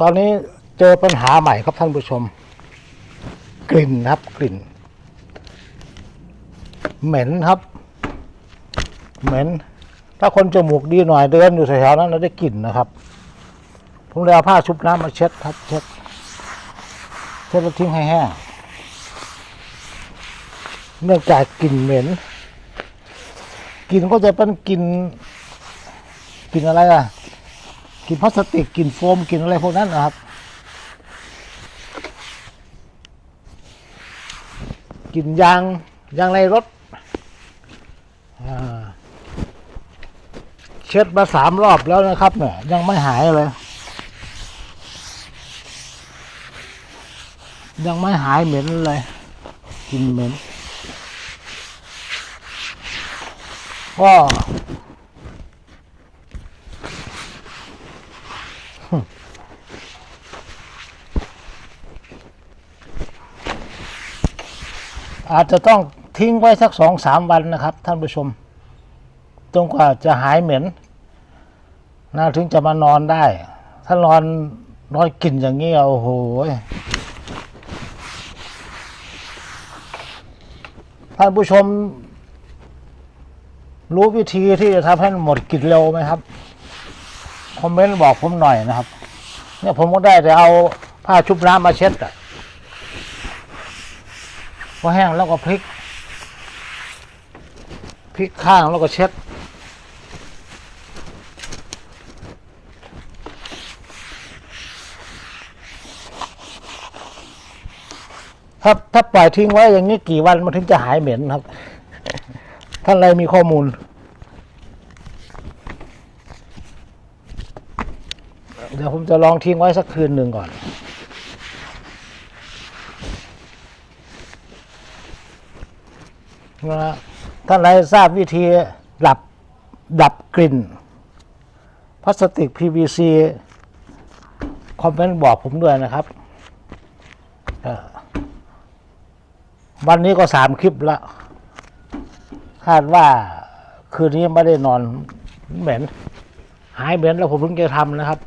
ตอนนี้เจอปัญหาใหม่ครับท่านผู้ชม กลิ่นครับกลิ่น เหม็นครับ เหม็น ถ้าคนจมูกดีหน่อยเดินอยู่แถวๆนั้นเราได้กลิ่นนะครับ ผมเลยเอาผ้าชุบน้ำมาเช็ดครับเช็ดเช็ดแล้วทิ้งให้แห้งเนื่องจากกลิ่นเหม็นกลิ่นก็จะเป็นกลิ่นกลิ่นอะไรอะ กลิ่นพลาสติกกลิ่นโฟมกลิ่นอะไรพวกนั้นนะครับ กลิ่นยางยางในรถเช็ดมาสามรอบแล้วนะครับเนี่ยยังไม่หายเลย ยังไม่หายเหม็นเลยกลิ่นเหม็นก็ อาจจะต้องทิ้งไว้สักสองสามวันนะครับ ท่านผู้ชมจนกว่าจะหายเหม็นน่าถึงจะมานอนได้ ถ้านอนนอนกลิ่นอย่างนี้โอ้โหท่านผู้ชมรู้วิธีที่จะทำให้หมดกลิ่นเร็วไหมครับ อมเมนต์บอกผมหน่อยนะครับ เนี่ยผมก็ได้แต่เอาผ้าชุบน้ำมาเช็ดอะพอแห้งแล้วก็พลิกพลิกข้างแล้วก็เช็ดถ้าถ้าปล่อยทิ้งไว้อย่างนี้กี่วันมันถึงจะหายเหม็นครับ ท่านอะไรมีข้อมูล เดี๋ยวผมจะลองทิ้งไว้สักคืนหนึ่งก่อน นะท่านใดทราบวิธีดับดับกลิ่นพลาสติก PVC คอมเมนต์บอกผมด้วยนะครับเอ่อวันนี้ก็สามคลิปล้วคาดว่าคืนนี้ไม่ได้นอนเหม็น หายเหม็นแล้วผมเพิ่งจะทำนะครับ